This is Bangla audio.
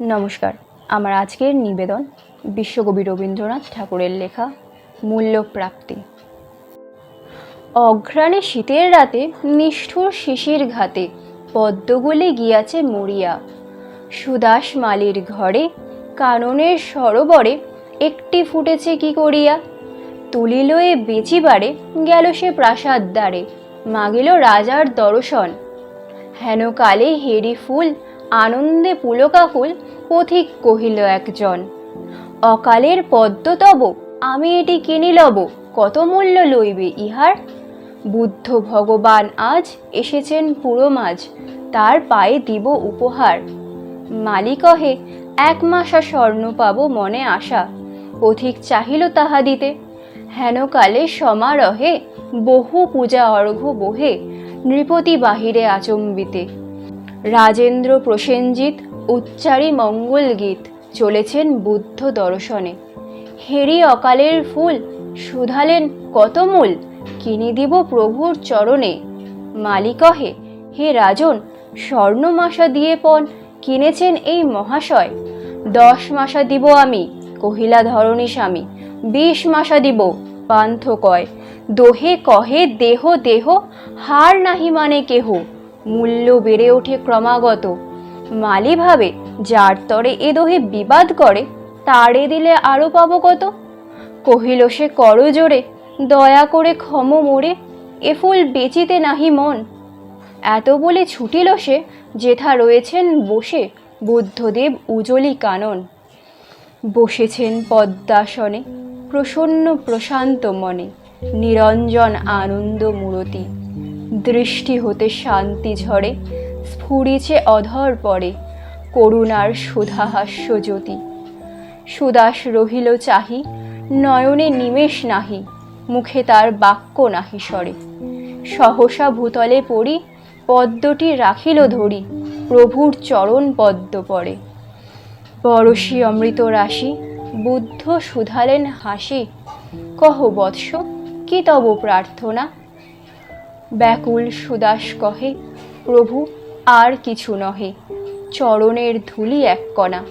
নমস্কার। আমার আজকের নিবেদন বিশ্বকবি রবীন্দ্রনাথ ঠাকুরের লেখা মূল্যপ্রাপ্তি অঘ্রাণে শীতের রাতে নিষ্ঠুর শিশির ঘাতে পদ্মগুলি গিয়াছে মরিয়া। সুদাস মালির ঘরে কাননের সরোবরে একটি ফুটেছে কি করিয়া? তুলিল এ বেচিবারে গেল সে প্রাসাদ দ্বারে, মাগিল রাজার দর্শন। হেন কালে হেরি ফুল আনন্দে পুলকাকুল পথিক কহিল একজন, অকালের পদ্ম তব, আমি এটি কিনি লব, কত মূল্য লইবে ইহার? বুদ্ধ ভগবান আজ এসেছেন পুরো মাঝ, তার পায়ে দিব উপহার। মালি কহে এক মাসা স্বর্ণ পাব মনে আশা পথিক চাহিল তাহা দিতে। হেন কালে সমারহে বহু পূজা অর্ঘ্য বহে, নৃপতি বাহিরে আচম্বিতে। রাজেন্দ্র প্রসেনজিৎ উচ্চারী মঙ্গল গীত চলেছেন বুদ্ধ দর্শনে। হেরি অকালের ফুল শুধালেন কত মূল? কিনি দিব প্রভুর চরণে। মালিকহে হে রাজন স্বর্ণমাশা দিয়ে পণ, কিনেছেন এই মহাশয়। দশ মাসা দিব আমি, কহিলা ধরণী স্বামী, বিশ মাসা দিব পান্থ কয় দোহে কহে দেহ দেহ, হার নাহি মানে কেহ। মূল্য বেড়ে ওঠে ক্রমাগত। মালি ভাবে যার তরে এ দোহে বিবাদ করে, তারে দিলে আরও পাবো কত? কহিল সে করজোরে দয়া করে ক্ষম মোরে, এ ফুল বেচিতে নাহি মন। এত বলে ছুটিল সে, যেথা রয়েছেন বসে, বুদ্ধদেব উজলি কানন। বসেছেন পদ্মাসনে, প্রসন্ন প্রশান্ত মনে, নিরঞ্জন আনন্দ মূরতি। দৃষ্টি হতে শান্তি ঝরে স্ফুরিছে অধর পরে করুণার সুধাহাস্য জ্যোতি। সুদাস রহিল চাহি, নয়নে নিমেষ নাহি, মুখে তার বাক্য নাহি সরে। সহসা ভূতলে পড়ি, পদ্মটি রাখিল ধরি, প্রভুর চরণ পদ্ম পড়ে। পরশী অমৃত রাশি, বুদ্ধ সুধালেন হাসি, কহ বৎস, কি তব প্রার্থনা? ব্যাকুল সুদাস কহে প্রভু আর কিছু নহে। চরণের ধুলি এক কণা।